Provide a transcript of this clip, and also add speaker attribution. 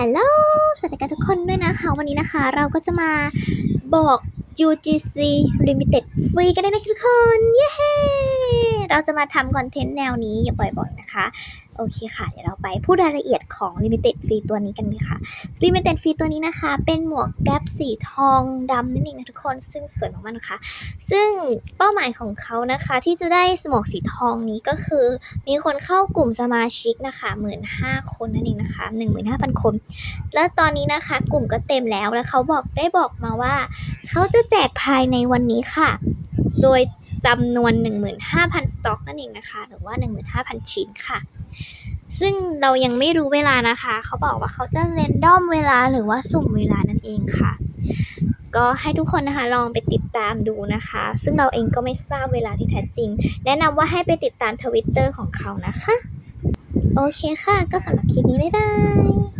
Speaker 1: ฮัลโหล สวัสดีกันทุกคนด้วยนะคะ วันนี้นะคะเราก็จะมาบอก UGC Limited ฟรีกันได้นะทุกคน เย้ เราจะมาทำคอนเทนต์แนวนี้อย่าบ่อยๆนะคะ โอเคค่ะ เดี๋ยวเราไปพูดรายละเอียดของ Limited ฟรีตัวนี้กันเลยค่ะ Limited ฟรีตัวนี้นะคะ เป็นหมวกแก๊ปสีทองดำนั่นเองนะทุกคน ซึ่งสวยมากๆนะคะ ซึ่งเป้าหมายของเขานะคะ ที่จะได้หมวกสีทองนี้ก็คือ มีคนเข้ากลุ่มสมาชิกนะคะหมื่นห้าคนนั่นเองนะคะหนึ่งหมื่นห้าพันคน แล้วตอนนี้นะคะกลุ่มก็เต็มแล้วแล้วเขาบอกได้บอกมาว่า เขาจะแจกภายในวันนี้ค่ะ โดย จำนวน 15,000 สต็อกนั่นเองนะคะ หรือว่า 15,000 ชิ้นค่ะ ซึ่งเรายังไม่รู้เวลานะคะ เขาบอกว่าเขาจะเรนดอมเวลาหรือว่าสุ่มเวลานั่นเองค่ะ ก็ให้ทุกคนนะคะลองไปติดตามดูนะคะ ซึ่งเราเองก็ไม่ทราบเวลาที่แท้จริง แนะนำว่าให้ไปติดตามทวิตเตอร์ของเขานะคะ โอเคค่ะ ก็สำหรับคลิปนี้ บ๊ายบาย